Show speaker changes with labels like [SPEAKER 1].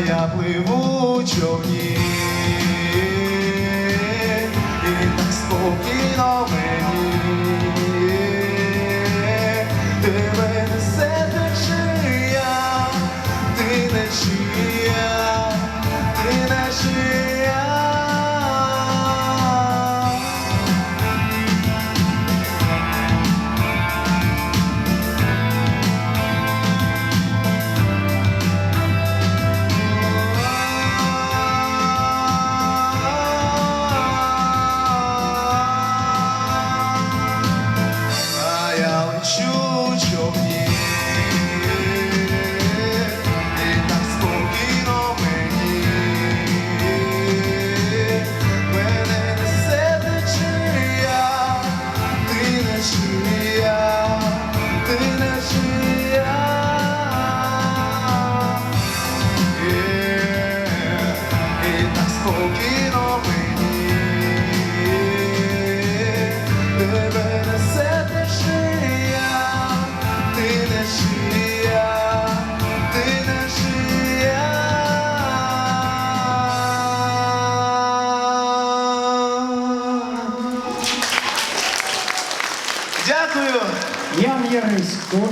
[SPEAKER 1] я пливу човні. І так спокійно мені, тебе несе течія, ти не чия, ти не чия. Дякую.
[SPEAKER 2] Я Ярисько.